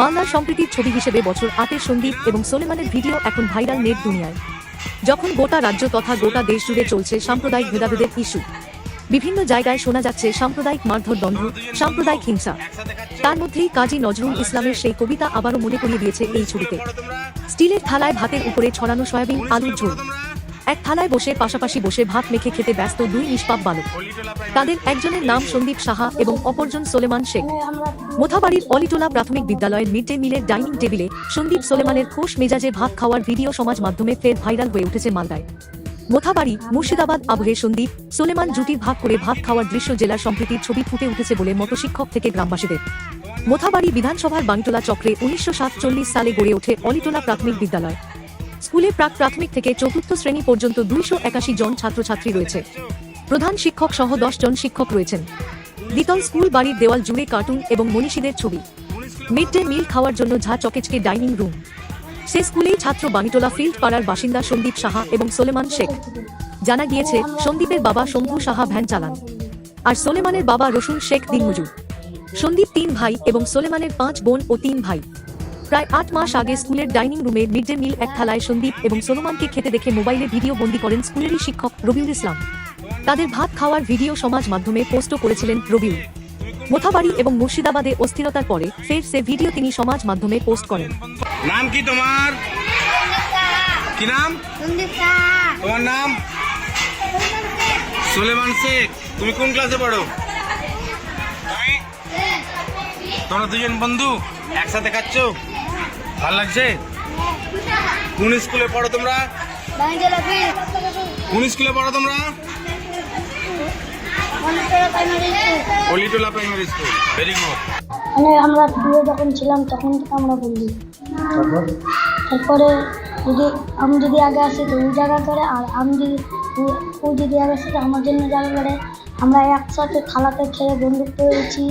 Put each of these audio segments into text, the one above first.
মালদার সম্প্রীতির ছবি হিসেবে বছর আটের সন্দীপ এবং সোলেমানের ভিডিও এখন ভাইরাল নেট দুনিয়ায়। যখন গোটা রাজ্য তথা গোটা দেশ জুড়ে চলছে সাম্প্রদায়িক ভেদাভেদের ইস্যু, বিভিন্ন জায়গায় শোনা যাচ্ছে সাম্প্রদায়িক মারধর দ্বন্দ্ব, সাম্প্রদায়িক হিংসা। তার মধ্যেই কাজী নজরুল ইসলামের সেই কবিতা আবারও মনে করিয়ে দিয়েছে এই ছবিতে। স্টিলের থালায় ভাতের উপরে ছড়ানো সয়াবিন, আলুর ঝোল। এক থালায় বসে, পাশাপাশি বসে ভাত মেখে খেতে ব্যস্ত দুই নিষ্পাপ বালক। তাদের একজনের নাম সন্দীপ সাহা এবং অপরজন সোলেমান শেখ। মোথাবাড়ির অলিটোলা প্রাথমিক বিদ্যালয়ের মিড ডে মিলের ডাইনিং টেবিলে সন্দীপ সোলেমানের খোশ মেজাজে ভাত খাওয়ার ভিডিও সমাজ মাধ্যমে ফের ভাইরাল হয়ে উঠেছে মালদায়। মোথাবাড়ি, মুর্শিদাবাদ আবহে সন্দীপ সোলেমান জুটির ভাগ করে ভাত খাওয়ার দৃশ্য জেলার সম্প্রীতির ছবি ফুটে উঠেছে বলে মতশিক্ষক থেকে গ্রামবাসীদের। মোথাবাড়ি বিধানসভার বাংটোলা চক্রে উনিশশো সাতচল্লিশ সালে গড়ে ওঠে অলিটোলা প্রাথমিক বিদ্যালয়। স্কুলে প্রাক প্রাথমিক থেকে চতুর্থ শ্রেণি পর্যন্ত দুইশো একাশি জন ছাত্রছাত্রী রয়েছে। প্রধান শিক্ষক সহ দশ জন শিক্ষক রয়েছেন। দ্বিতল স্কুল বাড়ির দেওয়াল জুড়ে কার্টুন এবং মনীষীদের ছবি। মিড ডে মিল খাওয়ার জন্য ঝা চকেচকে ডাইনিং রুম। সে স্কুলেই ছাত্র বাণীটোলা ফিল্ড পাড়ার বাসিন্দা সন্দীপ সাহা এবং সোলেমান শেখ। জানা গিয়েছে, সন্দীপের বাবা শম্ভু সাহা ভ্যান চালান। আর সোলেমানের বাবা রসুন শেখ দিনমজুর। সন্দীপ তিন ভাই এবং সোলেমানের পাঁচ বোন ও তিন ভাই। প্রায় আট মাস আগে স্কুলের ডাইনিং রুমে মিড ডে মিল এক থালায় সন্দীপ এবং সোলোমানকে খেতে দেখে মোবাইলে ভিডিও বন্দি করেন স্কুলেরই শিক্ষক রবিউল ইসলাম। তাদের ভাত খাওয়ার ভিডিও সমাজ মাধ্যমে পোস্টও করেছিলেন রবিউল মোথাবাড়ি এবং মুর্শিদাবাদে অস্থিরতার পরে ফের সে ভিডিও তিনি সমাজ মাধ্যমে পোস্ট করেন। নাম কি তোমার? কি নাম? তোমার নাম? সুলেমান শেখ। তুমি কোন ক্লাসে পড়ো? তোমরা দুজন বন্ধু একসাথে খাচ্ছ? ভালো লাগছে? কোন স্কুলে পড়ো তোমরা? কোন স্কুলে পড়ো তোমরা? মনিটরা primary school Alitola primary school. Very good মানে আমরা দূরে যখন ছিলাম তখন থেকে আমরা বন্ধু তারপরে? যদি আমি যদি আগে আসি তো ওই জায়গা করে আর আমি যদি ও- যদি আগে আসে তো আমার জন্য জায়গা করে। আমরা একসাথে থালাতে খেয়ে বন্ধুত্ব হয়েছি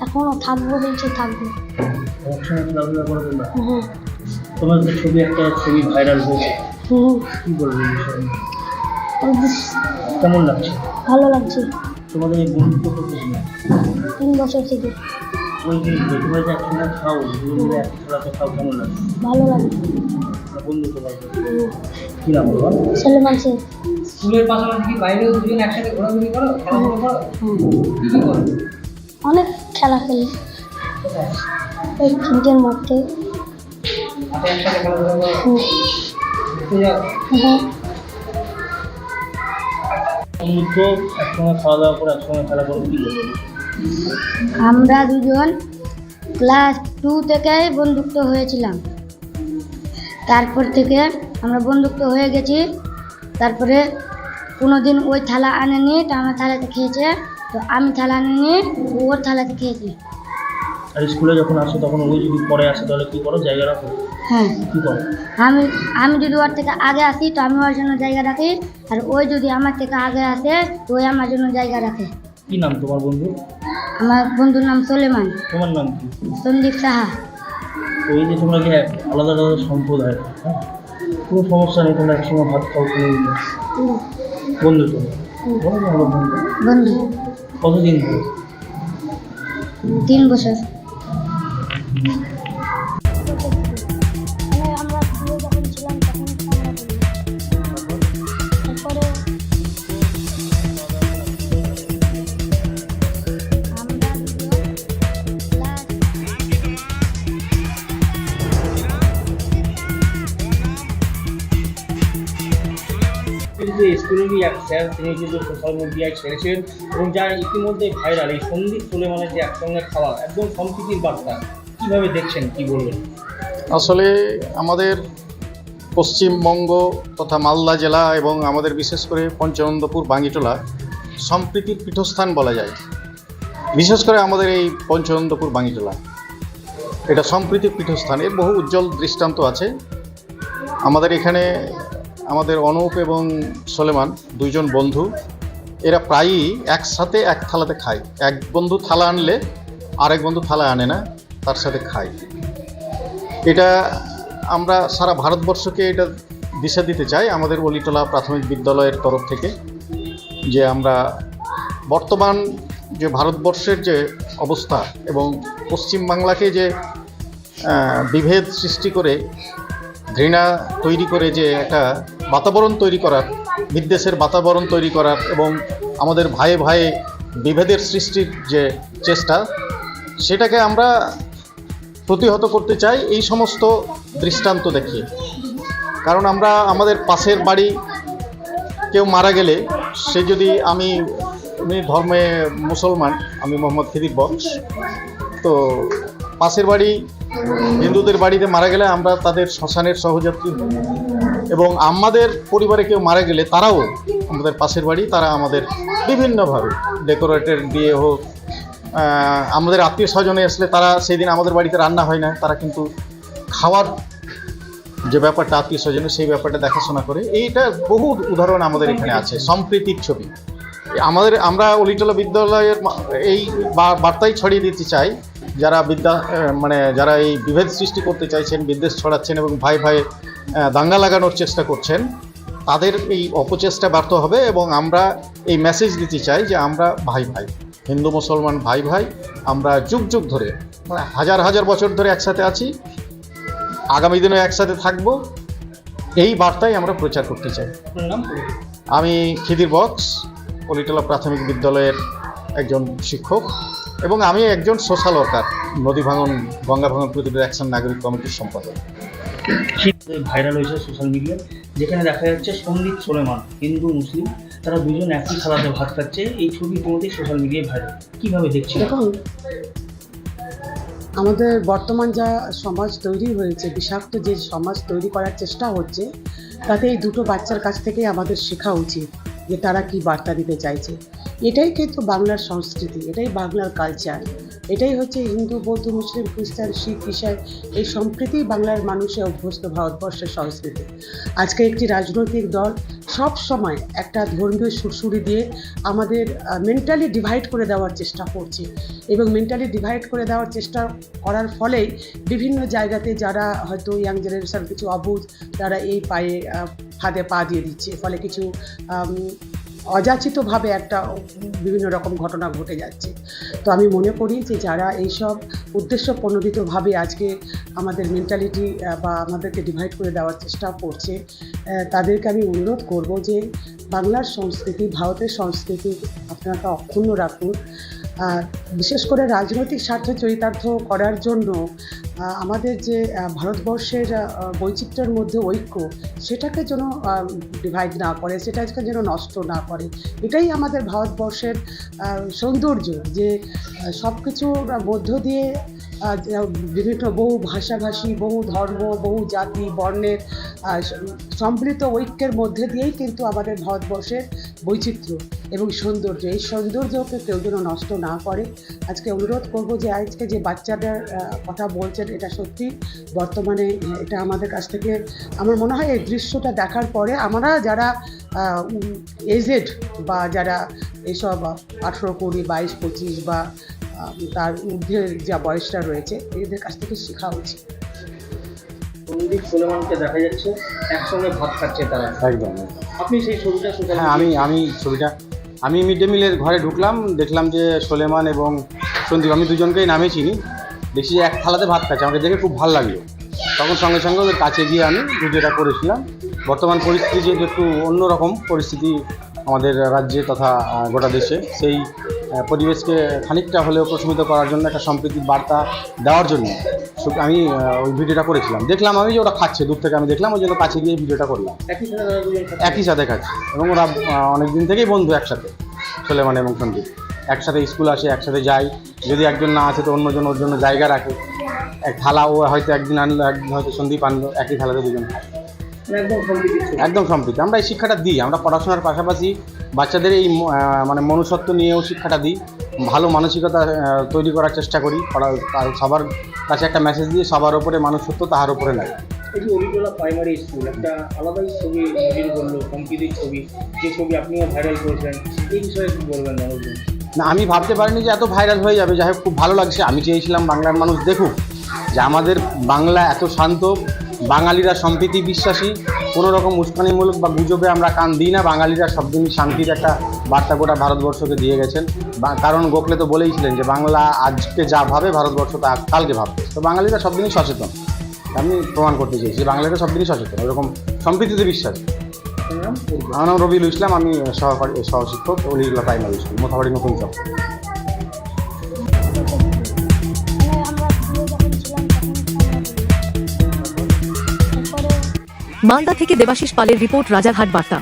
এখনও থাকব বলছি থাকব। একসঙ্গে তোমরা হুম তোমার তো ছবি একটা ছবি ভাইরাল হয়েছে হুম কি বলব কেমন লাগছে? ভালো লাগছে। তোমাদের এই বন্ধুত্ব করতেছি তিন বছর থেকে। ওই যে তোমরা যে একসঙ্গে খাও দুজন মিলে এক খেলাতে খাও কেমন লাগছে? ভালো লাগে। তোমরা বন্ধু তোমার কি নাম বলো? সলেমান শেখ স্কুলের পাশাপাশি কি বাইরেও দুজন একসাথে ঘোরাঘুরি করো খেলাধুলো করো? কি করো? অনেক খেলা খেলি। খেলা করো কি আমরা দুজন ক্লাস টু থেকে বন্ধুত্ব হয়েছিলাম। তারপর থেকে আমরা বন্ধুত্ব হয়ে গেছি। তারপরে কোনো দিন ওই থালা আনেনি, তো আমার থালাতে খেয়েছে। তো আমি থালা আনিনি ওর থালাতে খেয়েছি। আর স্কুলে যখন আসো তখন ওই যদি পরে আসে তাহলে কি করো? জায়গা রাখো? হ্যাঁ। কি করো? আমি আমি যদি ওর থেকে আগে আসি তো আমি ওর জন্য জায়গা রাখি। আর ওই যদি আমার থেকে আগে আসে তো ওই আমার জন্য জায়গা রাখে। কি নাম তোমার বন্ধু? আমার বন্ধুর নাম সোলেমান। তোমার নাম কি? সন্দীপ সাহা। তো এই যে তোমরা এক আলাদা আলাদা সম্প্রদায়? হ্যাঁ? কোনো সমস্যা নেই তোমরা একসঙ্গে ভাত খাও কোনো বন্ধু বলো না আমরা বন্ধু। বন্ধু। কতদিন ধরে? তিন বছর। যে এক স্যার, তিনি কিন্তু সোশ্যাল মিডিয়ায় ছেড়েছেন এবং যা ইতিমধ্যে ভাইরাল এই সন্দীপ সুলেমানের যে একসঙ্গে খাওয়া, একদম সম্প্রীতির বার্তা। কীভাবে দেখছেন, কি বলবেন? আসলে আমাদের পশ্চিমবঙ্গ তথা মালদা জেলা এবং আমাদের বিশেষ করে পঞ্চানন্দপুর, বাঙ্গিটোলা সম্প্রীতির পীঠস্থান বলা যায়। বিশেষ করে আমাদের এই পঞ্চানন্দপুর, বাঙ্গিটোলা। এটা সম্প্রীতির পীঠস্থান, এর বহু উজ্জ্বল দৃষ্টান্ত আছে। আমাদের এখানে আমাদের অনুপ এবং সলেমান দুইজন বন্ধু, এরা প্রায়ই একসাথে এক থালাতে খায়। এক বন্ধু থালা আনলে আরেক বন্ধু থালা আনে না। তার সাথে খাই। এটা আমরা সারা ভারতবর্ষকে এটা দিশা দিতে চাই আমাদের অলিটোলা প্রাথমিক বিদ্যালয়ের তরফ থেকে, যে আমরা বর্তমান যে ভারতবর্ষের যে অবস্থা এবং পশ্চিমবাংলাকে যে বিভেদ সৃষ্টি করে, ঘৃণা তৈরি করে যে একটা বাতাবরণ তৈরি করার, বিদ্বেষের বাতাবরণ তৈরি করার এবং আমাদের ভাইয়ে ভাইয়ে বিভেদের সৃষ্টির যে চেষ্টা, সেটাকে আমরা প্রতিহত করতে চাই এই সমস্ত দৃষ্টান্ত দেখিয়ে কারণ আমরা আমাদের পাশের বাড়ি কেউ মারা গেলে সে যদি আমি আমি ধর্মে মুসলমান, আমি মোহাম্মদ খিদির বক্স তো পাশের বাড়ি হিন্দুদের বাড়িতে মারা গেলে আমরা তাদের শ্মশানের সহযাত্রী। এবং আমাদের পরিবারে কেউ মারা গেলে তারাও আমাদের পাশের বাড়ি, তারা আমাদের বিভিন্নভাবে ডেকোরেটেড দিয়ে হোক আমাদের আত্মীয় স্বজনে আসলে তারা সেই দিন আমাদের বাড়িতে রান্না হয় না তারা কিন্তু খাওয়ার যে ব্যাপারটা আত্মীয় স্বজনের সেই ব্যাপারটা দেখাশোনা করে। এইটা বহু উদাহরণ আমাদের এখানে আছে সম্প্রীতির ছবি। আমাদের আমরা অলিটলা বিদ্যালয়ের এই বার্তাই ছড়িয়ে দিতে চাই যারা বিদ্যা মানে যারা এই বিভেদ সৃষ্টি করতে চাইছেন বিদ্বেষ ছড়াচ্ছেন এবং ভাই ভাই দাঙ্গা লাগানোর চেষ্টা করছেন তাদের এই অপচেষ্টা ব্যর্থ হবে এবং আমরা এই মেসেজ দিতে চাই যে আমরা ভাই ভাই। হিন্দু মুসলমান ভাই ভাই আমরা যুগ যুগ ধরে মানে হাজার হাজার বছর ধরে একসাথে আছি আগামী দিনে একসাথে থাকব এই বার্তাই আমরা প্রচার করতে চাই। আমি খিদির বক্স পলিটলা প্রাথমিক বিদ্যালয়ের একজন শিক্ষক এবং আমি একজন সোশ্যাল ওয়ার্কার নদী ভাঙন গঙ্গা ভাঙন প্রতিরোধ অ্যাকশন নাগরিক কমিটির সম্পাদক। ভাইরাল হয়েছে সোশ্যাল মিডিয়ায় যেখানে দেখা যাচ্ছে সন্দীপ সোলেমান, হিন্দু, মুসলিম, তারা দুজন একই থালাতে ভাত খাচ্ছে, এই ছবি ইতিমধ্যেই সোশ্যাল মিডিয়ায় ভাইরাল কীভাবে দেখছেন? দেখুন, আমাদের বর্তমান যা সমাজ তৈরি হয়েছে, বিষাক্ত যে সমাজ তৈরি করার চেষ্টা হচ্ছে, তাতে এই দুটো বাচ্চার কাছ থেকেই আমাদের শেখা উচিত যে তারা কি বার্তা দিতে চাইছে। এটাই কিন্তু বাংলার সংস্কৃতি, এটাই বাংলার কালচার এটাই হচ্ছে হিন্দু, বৌদ্ধ, মুসলিম, খ্রিস্টান, শিখ ইসাই এই সম্প্রীতি বাংলার মানুষে অভ্যস্ত ভারতবর্ষের সংস্কৃতি। আজকে একটি রাজনৈতিক দল সব সময় একটা ধর্মীয় সুরসুরি দিয়ে আমাদের মেন্টালি ডিভাইড করে দেওয়ার চেষ্টা করছে এবং মেন্টালি ডিভাইড করে দেওয়ার চেষ্টা করার ফলেই বিভিন্ন জায়গাতে যারা হয়তো ইয়াং জেনারেশন কিছু অবুধ তারা এই পায়ে ফাঁদে পা দিয়ে দিচ্ছে। ফলে কিছু অযাচিতভাবে একটা বিভিন্ন রকম ঘটনা ঘটে যাচ্ছে। তো আমি মনে করি যে যারা এইসব উদ্দেশ্য প্রণোদিতভাবে আজকে আমাদের মেন্টালিটি বা আমাদেরকে ডিভাইড করে দেওয়ার চেষ্টা করছে তাদেরকে আমি অনুরোধ করব যে বাংলার সংস্কৃতি, ভারতের সংস্কৃতি আপনারা অক্ষুণ্ণ রাখুন। বিশেষ করে রাজনৈতিক স্বার্থ চরিতার্থ করার জন্য আমাদের যে ভারতবর্ষের বৈচিত্র্যের মধ্যে ঐক্য, সেটাকে যেন ডিভাইড না করে, সেটাকে যেন নষ্ট না করে, এটাই আমাদের ভারতবর্ষের সৌন্দর্য যে সব কিছুর মধ্য দিয়ে বিভিন্ন বহু ভাষাভাষী, বহু ধর্ম, বহু জাতি, বর্ণের সম্মিলিত ঐক্যের মধ্যে দিয়েই কিন্তু আমাদের ভারতবর্ষের বৈচিত্র্য এবং সৌন্দর্য। এই সৌন্দর্যকে কেউ যেন নষ্ট না করে। আজকে অনুরোধ করব যে, আজকে যে বাচ্চাদের কথা বলছেন, এটা সত্যি বর্তমানে, এটা আমাদের কাছ থেকে, আমার মনে হয় এই দৃশ্যটা দেখার পরে আমরা যারা এজেড বা যারা এসব আঠেরো কুড়ি, বাইশ, পঁচিশ বা তার ঊর্ধ্বের যা বয়সটা রয়েছে এদের কাছ থেকে শেখা উচিত। সন্দীপ সোলেমানকে দেখা যাচ্ছে একসঙ্গে ভাত খাচ্ছে তারা। একদম আপনি সেই ছবিটা সোশ্যাল হ্যাঁ আমি আমি ছবিটা আমি মিড ডে মিলের ঘরে ঢুকলাম দেখলাম যে সোলেমান এবং সন্দীপ আমি দুজনকেই নামে চিনি। দেখছি যে এক থালাতে ভাত খাচ্ছে আমাকে দেখে খুব ভালো লাগল। তখন সঙ্গে সঙ্গে ওদের কাছে গিয়ে আমি ভিডিওটা করেছিলাম বর্তমান পরিস্থিতি যেহেতু একটু অন্যরকম পরিস্থিতি আমাদের রাজ্যে তথা গোটা দেশে সেই পরিবেশকে খানিকটা হলেও প্রশমিত করার জন্য একটা সম্প্রীতির বার্তা দেওয়ার জন্য। আমি ওই ভিডিওটা করেছিলাম। দেখলাম আমি যে ওরা খাচ্ছে দূর থেকে আমি দেখলাম ওই জন্য কাছে গিয়ে ভিডিওটা করলাম। একই সাথে খাচ্ছে। একই সাথে খাচ্ছে। এবং ওরা অনেক দিন থেকেই বন্ধু একসাথে সোলেমান এবং সন্দীপ। একসাথে স্কুল আসে একসাথে যায় যদি একজন না আছে তো অন্যজন ওর জন্য জায়গা রাখে। এক থালা ও হয়তো একদিন আনলো একদিন হয়তো সন্দীপ আনলো একই থালাতে দুজন খায়। মানে একদম সম্প্রীতি আমরা এই শিক্ষাটা দিই আমরা পড়াশোনার পাশাপাশি বাচ্চাদের এই মানে মনুষ্যত্ব নিয়েও শিক্ষাটা দিই ভালো মানসিকতা তৈরি করার চেষ্টা করি সবার কাছে একটা মেসেজ দিয়ে সবার উপরে মানুষত্ব তাহার উপরে লাগে। এই অলিটোলা প্রাইমারি স্কুল একটা আলাদাই ছবি নজর করল সম্প্রীতির ছবি যে ছবি আপনিও ভাইরাল করেছেন এই বিষয়ে কি বলবেন মানুষজন না আমি ভাবতে পারিনি যে এত ভাইরাল হয়ে যাবে যাই হোক খুব ভালো লাগছে। আমি চেয়েছিলাম বাংলার মানুষ দেখুক যে আমাদের বাংলা এত শান্ত বাঙালিরা সম্প্রীতি বিশ্বাসী, কোনো রকম উস্কানিমূলক বা গুজবে আমরা কান দিই না। বাঙালিরা সব দিনই শান্তির একটা বার্তা গোটা ভারতবর্ষকে দিয়ে গেছেন। কারণ গোখলে তো বলেইছিলেন যে, বাংলা আজকে যা ভাবে, ভারতবর্ষ তা কালকে ভাববে। তো বাঙালিরা সবদিনই সচেতন। আমি প্রমাণ করতে চাইছি, বাঙালিরা সব দিনই সচেতন এরকম সম্প্রীতিতে বিশ্বাস। আমার নাম রবিউল ইসলাম, আমি সহকারী সহশিক্ষক অলিগুলা প্রাইমারি স্কুল, মোথাবাড়ি নতুন চক মালদা থেকে দেবাশিস পালের রিপোর্ট রাজারহাট বার্তা।